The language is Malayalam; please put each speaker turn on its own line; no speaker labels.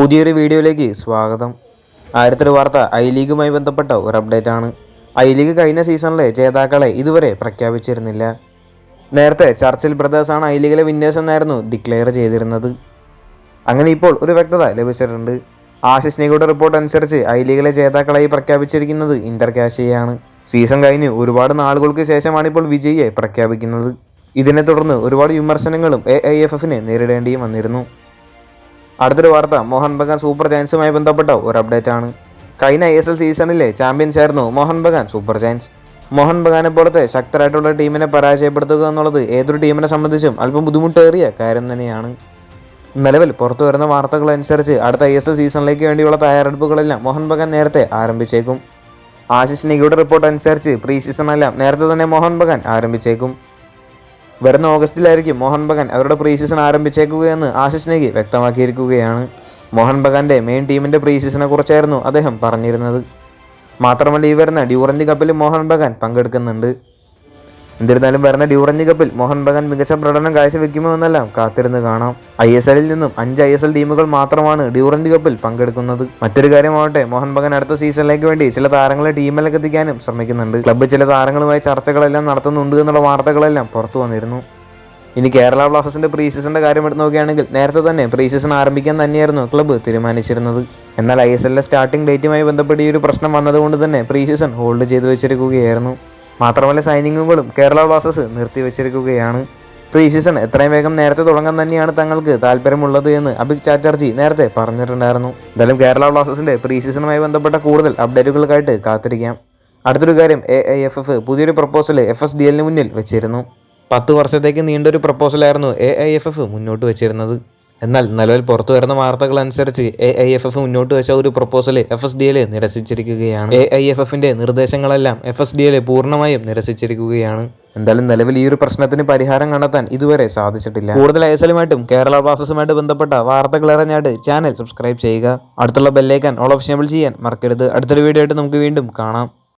പുതിയൊരു വീഡിയോയിലേക്ക് സ്വാഗതം. ആയിരത്തൊരു വാർത്ത ഐ ലീഗുമായി ബന്ധപ്പെട്ട ഒരു അപ്ഡേറ്റ് ആണ് ഐ ലീഗ് കഴിഞ്ഞ സീസണിലെ ജേതാക്കളെ ഇതുവരെ പ്രഖ്യാപിച്ചിരുന്നില്ല. നേരത്തെ ചർച്ചിൽ ബ്രദേഴ്സാണ് ഐ ലീഗിലെ വിന്നേഴ്സ് എന്നായിരുന്നു ഡിക്ലെയർ ചെയ്തിരുന്നത്. അങ്ങനെ ഇപ്പോൾ ഒരു വ്യക്തത ലഭിച്ചിട്ടുണ്ട്. ആശിഷ് നിഗുയുടെ റിപ്പോർട്ട് അനുസരിച്ച് ഐ ലീഗിലെ ജേതാക്കളായി പ്രഖ്യാപിച്ചിരിക്കുന്നത് ഇന്റർ കാശിയാണ് സീസൺ കഴിഞ്ഞ് ഒരുപാട് നാളുകൾക്ക് ശേഷമാണ് ഇപ്പോൾ വിജയിയെ പ്രഖ്യാപിക്കുന്നത്. ഇതിനെ തുടർന്ന് ഒരുപാട് വിമർശനങ്ങളും എ ഐ എഫ് എഫിനെ നേരിടേണ്ടിയും വന്നിരുന്നു. അടുത്തൊരു വാർത്ത. മോഹൻ ബഗാൻ സൂപ്പർ ജയൻസുമായി ബന്ധപ്പെട്ട? ഒരു അപ്ഡേറ്റ് ആണ് കഴിഞ്ഞ I S L season champions ആയിരുന്നു മോഹൻ ബഗാൻ സൂപ്പർ ജയൻസ്. മോഹൻ ബഗാനെ പോലത്തെ ശക്തരായിട്ടുള്ള ടീമിനെ പരാജയപ്പെടുത്തുക എന്നുള്ളത് ഏതൊരു ടീമിനെ സംബന്ധിച്ചും അല്പം ബുദ്ധിമുട്ടേറിയ കാര്യം തന്നെയാണ്. നിലവിൽ പുറത്തു വരുന്ന വാർത്തകൾ അനുസരിച്ച് അടുത്ത ഐ എസ് എൽ സീസണിലേക്ക് വേണ്ടിയുള്ള തയ്യാറെടുപ്പുകളെല്ലാം മോഹൻ ബഗാൻ നേരത്തെ ആരംഭിച്ചേക്കും. ആശിഷ് നിഗയുടെ റിപ്പോർട്ട് അനുസരിച്ച് പ്രീ സീസണെല്ലാം നേരത്തെ തന്നെ മോഹൻ ബഗാൻ ആരംഭിച്ചേക്കും. വരുന്ന ഓഗസ്റ്റിലായിരിക്കും മോഹൻ ബഗാൻ അവരുടെ പ്രീ സീസൺ ആരംഭിച്ചേക്കുകയെന്ന് ആശിഷ് നെഗി വ്യക്തമാക്കിയിരിക്കുകയാണ്. മോഹൻ ബഗാന്റെ മെയിൻ ടീമിന്റെ പ്രീ സീസണെ കുറിച്ചായിരുന്നു അദ്ദേഹം പറഞ്ഞിരുന്നത്. മാത്രമല്ല ഈ വരുന്ന ഡ്യൂറന്റ് കപ്പിൽ മോഹൻ ബഗാൻ പങ്കെടുക്കുന്നുണ്ട്. എന്നിരുന്നാലും വരുന്ന ഡ്യൂറഞ്ച് കപ്പിൽ മോഹൻ ബഗാൻ മികച്ച പ്രകടനം കാഴ്ചവെക്കുമോ എന്നെല്ലാം കാത്തിരുന്ന് കാണാം. ഐ എസ് എല്ലിൽ നിന്നും അഞ്ച് ഐ എസ് എൽ ടീമുകൾ മാത്രമാണ് ഡ്യൂറഞ്ച് കപ്പിൽ പങ്കെടുക്കുന്നത്. മറ്റൊരു കാര്യമാവട്ടെ മോഹൻ ബഗാൻ അടുത്ത സീസണിലേക്ക് വേണ്ടി ചില താരങ്ങളെ ടീമിലേക്ക് എത്തിക്കാനും ശ്രമിക്കുന്നുണ്ട്. ക്ലബ്ബ് ചില താരങ്ങളുമായി ചർച്ചകളെല്ലാം നടത്തുന്നുണ്ട് എന്നുള്ള വാർത്തകളെല്ലാം പുറത്തു വന്നിരുന്നു. ഇനി കേരള ബ്ലാസ്റ്റേഴ്സിന്റെ പ്രീ സീസണിന്റെ കാര്യം എടുത്ത് നോക്കുകയാണെങ്കിൽ നേരത്തെ തന്നെ പ്രീ സീസൺ ആരംഭിക്കാൻ തന്നെയായിരുന്നു ക്ലബ്ബ് തീരുമാനിച്ചിരുന്നത്. എന്നാൽ ഐ എസ് എല്ലിലെ സ്റ്റാർട്ടിംഗ് ഡേറ്റുമായി ബന്ധപ്പെട്ട് ഈ ഒരു പ്രശ്നം വന്നതുകൊണ്ട് തന്നെ പ്രീ സീസൺ ഹോൾഡ് ചെയ്തു വെച്ചിരിക്കുകയായിരുന്നു. മാത്രമല്ല സൈനിങ്ങുകളും കേരള ബ്ലാസ്റ്റേഴ്സ് നിർത്തിവെച്ചിരിക്കുകയാണ്. പ്രീ സീസൺ എത്രയും വേഗം നേരത്തെ തുടങ്ങാൻ തന്നെയാണ് തങ്ങൾക്ക് താല്പര്യമുള്ളത് എന്ന് അഭിക് ചാറ്റർജി നേരത്തെ പറഞ്ഞിട്ടുണ്ടായിരുന്നു. എന്തായാലും കേരള ബ്ലാസ്റ്റേഴ്സിന്റെ പ്രീ സീസണുമായി ബന്ധപ്പെട്ട കൂടുതൽ അപ്ഡേറ്റുകൾക്കായിട്ട് കാത്തിരിക്കാം. അടുത്തൊരു കാര്യം എ ഐ എഫ് എഫ് പുതിയൊരു പ്രപ്പോസൽ എഫ് എസ് ഡി എല്ലിന് മുന്നിൽ വെച്ചിരുന്നു. പത്ത് വർഷത്തേക്ക് നീണ്ടൊരു പ്രപ്പോസലായിരുന്നു എ ഐ എഫ് എഫ് മുന്നോട്ട് വെച്ചിരുന്നത്. എന്നാൽ നിലവിൽ പുറത്തു വരുന്ന വാർത്തകൾ അനുസരിച്ച് എ ഐ എഫ് എഫ് മുന്നോട്ട് വെച്ച ഒരു proposal F S D L നിരസിച്ചിരിക്കുകയാണ്. A I F എഫിന്റെ നിർദ്ദേശങ്ങളെല്ലാം എഫ് എസ് ഡി എൽ പൂർണമായും നിരസിച്ചിരിക്കുകയാണ്. എന്തായാലും നിലവിൽ ഈ ഒരു പ്രശ്നത്തിന് പരിഹാരം കണ്ടെത്താൻ ഇതുവരെ സാധിച്ചിട്ടില്ല. കൂടുതൽ ഐ എസ് എല്ലുമായിട്ടും കേരള ബ്ലാസ്റ്റേഴ്സുമായിട്ട് ബന്ധപ്പെട്ട വാർത്തകൾ അറിഞ്ഞായിട്ട് ചാനൽ സബ്സ്ക്രൈബ് ചെയ്യുക. അടുത്തുള്ള ബെല്ലേക്കാൻ ഓൾ ഓപ്ഷൻ ചെയ്യാൻ മറക്കരുത്. അടുത്തൊരു വീഡിയോ ആയിട്ട് നമുക്ക് വീണ്ടും കാണാം.